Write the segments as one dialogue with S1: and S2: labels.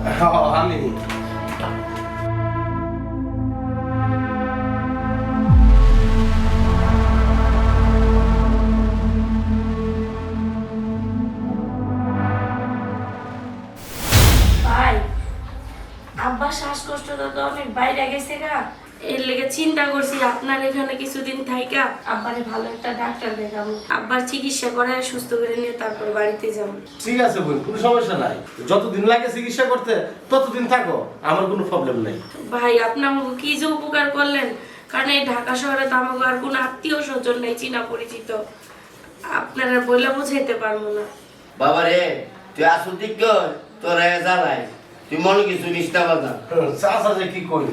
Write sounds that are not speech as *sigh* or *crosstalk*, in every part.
S1: *laughs* আমি
S2: ভাই আব্বা শ্বাসকষ্টটা তো অনেক বাইরে গেছে গা। এর লেগে চিন্তা করছি আপনার এখানে কিছুদিন থাইকা আব্বারে ভালো একটা ডাক্তার দেখাবো। আব্বার চিকিৎসা করে সুস্থ করে নিয়ে তারপর বাড়িতে যাব।
S1: ঠিক আছে বোন কোনো সমস্যা নাই। যতদিন লাগে চিকিৎসা করতে ততদিন থাকো আমার কোনো প্রবলেম নেই।
S2: ভাই আপনি আমাকে কি যে উপকার করলেন? কারণ এই ঢাকা শহরে তো আমাকে আর কোনো আত্মীয় স্বজন নেই চীনা পরিচিত। আপনারা বলে বোঝাইতে পারব না।
S3: বাবা রে তুই আসু দিক তোর জ্বালাই তুই মনে কিছু নিষ্ঠা বাজা
S1: চাষা যে কি করি?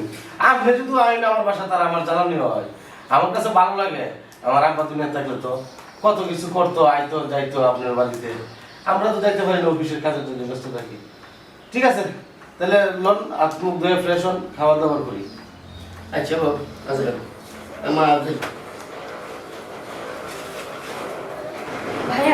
S1: আপনি যদি আইন আমার বাসা তার আমার জ্বালানি হয়। আমার কাছে ভালো লাগে। আমার আব্বা দুনিয়া থাকলে তো কত কিছু করতো আইতো যাইতো আপনার বাড়িতে। আমরা তো যাইতে পারি না অফিসের কাজের জন্য ব্যস্ত থাকি। ঠিক আছে? তাহলে লোন হাত মুখ ধুয়ে ফ্রেশ হন খাবার দাবার করি।
S3: আচ্ছা বাবু আচ্ছা আমার আছে
S2: ভাই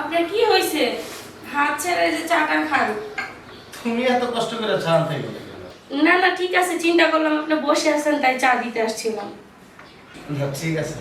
S2: আপনার কি হয়েছে? হাত ছেড়ে যে চাটা খান।
S1: তুমি এত কষ্ট করে চা আনতে গেলে
S2: না না ঠিক আছে চিন্তা করলাম আপনি বসে আছেন তাই চা দিতে আসছিলাম।
S1: ঠিক আছে।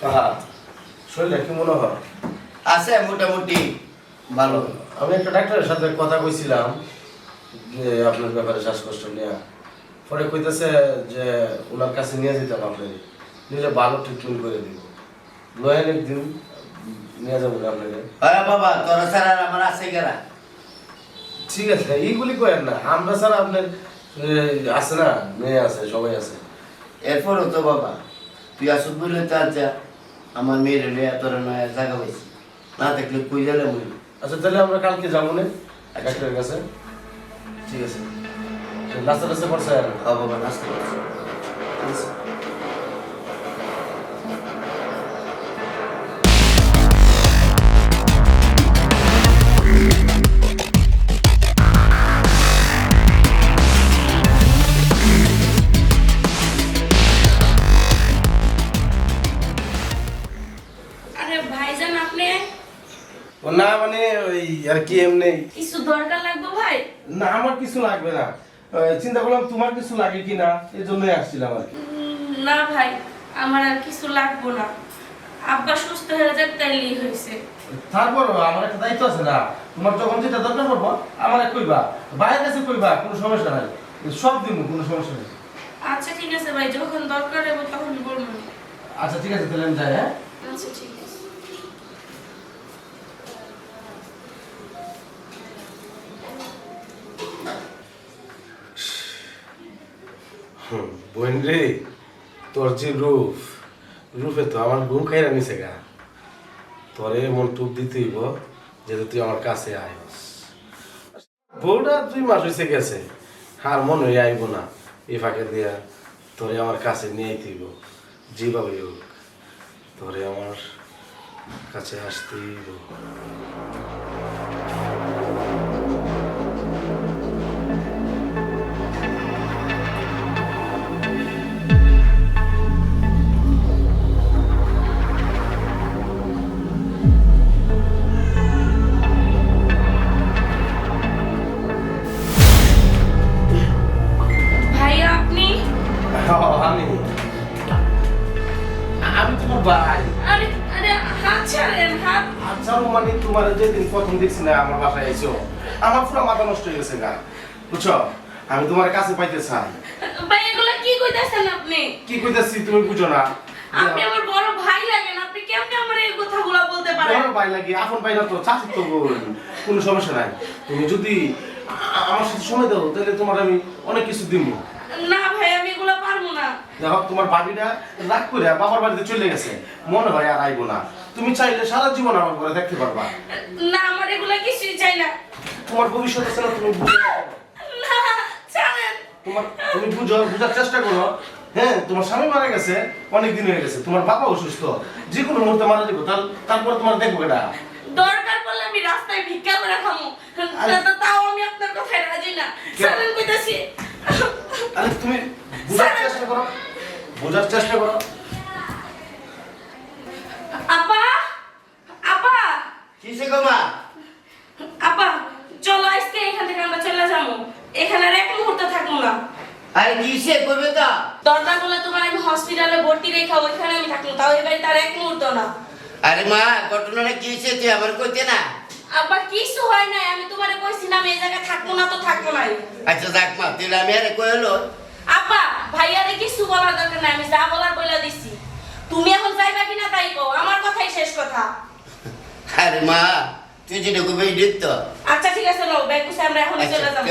S1: কাহা শরীরে কি মনে হয়?
S3: আছে মোটামুটি ভালো।
S1: আমি একটা ডাক্তারের সাথে কথা কইছিলাম যে আপনার ব্যাপারে শ্বাসকষ্ট নিয়ে। পরে কইতেছে যে ওনার কাছে নিয়ে যেতাম আপনার। নিলে ভালো ট্রিটমেন্ট করে দিব। লয়েন একদিন নিয়ে যাব আপনাকে
S3: আরে বাবা তোরা ছাড়া আমার আছে গেরা
S1: ঠিক আছে এইগুলি করেন না। আমরা স্যার আপনার আছে না? মেয়ে আছে সবাই আছে।
S3: এরপরও তো বাবা তুই আসুক বলে তো আজ যা। আমার মেয়ের লিয়া তোর নয়া জায়গা হয়েছে। না দেখলে কই গেলে মুই?
S1: আচ্ছা তাহলে আমরা কালকে যাব না। ডাক্তারের কাছে। ঠিক আছে। নাস্তা টাস্তা করছে আর?
S3: খাওয়া বাবা নাস্তা করছি।
S1: না মানে ওই আর কি এমনি
S2: কিছু দরকার লাগবে ভাই?
S1: না আমার কিছু লাগবে না। চিন্তা করলাম তোমার কিছু লাগে কি না এই জন্যই আসছিলাম আর কি।
S2: না ভাই আমার আর কিছু লাগবে না। আব্বা সুস্থ হয়ে যাক তাইলেই হয়েছে।
S1: তারপর আমার একটা দায়িত্ব আছে না তোমার যখন যেটা দরকার পড়ব আমার কইবা। বাইরের কাছে কইবা কোনো সমস্যা নাই। সব দিন কোনো সমস্যা নেই।
S2: আচ্ছা ঠিক আছে ভাই যখন দরকার হবে তখন বলবেন
S1: আচ্ছা ঠিক আছে তাহলে আমি যাই হ্যাঁ
S2: আচ্ছা ঠিক আছে
S1: হুম, বোন রে তোর যে রূপ, রূপে তো আমার ঘুম খাইরা নিছে গা। তোরে মন টুপ দিতে হইব, যেহেতু তুই আমার কাছে আয়স বউটা দুই মাস হয়েছে গেছে, আর মন হয়ে আইব না। এই ফাঁকে দিয়া তোরে আমার কাছে নিয়ে আইতে হইব, যেভাবে হোক। তোরে আমার কাছে আসতে তোমার যেদিন প্রথম দেখছি না আমার বাসায় আমার পুরো মাথা নষ্ট হয়ে গেছে গা। বুঝছ? আমি তোমার কাছে পাইতে চাই।
S2: ভাই এগুলো কি কইতাছেন আপনি?
S1: কি কইতাছি তুমি বুঝো না।
S2: আপনি আমার বড় ভাই লাগেন আপনি কেমনে আমার এই কথাগুলো বলতে পারেন?
S1: বড় ভাই লাগি আপন ভাই না তো চাচি তো কোনো সমস্যা নাই। তুমি যদি আমার সাথে সময় দাও তাহলে তোমার আমি অনেক কিছু দিব
S2: না ভাই আমি এগুলো পারব না।
S1: দেখো তোমার বাড়িটা রাগ করে বাবার বাড়িতে চলে গেছে। মনে হয় আর আইবো না। তুমি চাইলে সারা জীবন আমার ঘরে দেখতে পারবা।
S2: না আমার এগুলো কিছুই চাই না।
S1: তোমার ভবিষ্যৎ আছে না তুমি বুঝো।
S2: না ছাড়েন।
S1: তোমার তুমি বুঝো বুঝার চেষ্টা করো। হ্যাঁ তোমার স্বামী মারা গেছে অনেক দিন হয়ে গেছে। তোমার বাবা অসুস্থ। যে কোনো মুহূর্তে মারা যাব। তার তারপর তোমার দেখব কেটা
S2: দরকার পড়লে আমি রাস্তায় ভিক্ষা করে খামু। তাও আমি আপনার কথায় রাজি না
S1: কেন?
S2: ছাড়েন কইতাছি
S1: আরে তুমি বুঝার চেষ্টা করো বোঝার চেষ্টা করো
S2: আপা আপা
S3: কিসে গো মা
S2: আপা চলো আজকে এখান থেকে আমরা চলে যাব এখানে আর এক মুহূর্ত থাকব না।
S3: আরে কিসে করবে তো?
S2: দরকার বলে তোমার আমি হসপিটালে ভর্তি রেখা ওইখানে আমি থাকব তাও এবারে তার এক মুহূর্ত না।
S3: আরে মা ঘটনাটা কিসে তুই আমার কইতে না?
S2: আবার কিছু হয় নাই আমি তোমারে কইছিলাম এই জায়গায় থাকব না তো থাকব নাই।
S3: আচ্ছা মা তুই আমি আরে কইলো
S2: আপা ভাইয়ারে কিছু বলার দরকার নাই আমি যা বলার বলে দিছি। তুমি এখন যাইবা কিনা তাই কও আমার কথাই শেষ কথা।
S3: আরে মা তুই যেটা কইবে দিত
S2: আচ্ছা ঠিক আছে নাও ব্যাগ গুছে আমরা এখন
S3: আচ্ছা
S2: চলে যাব।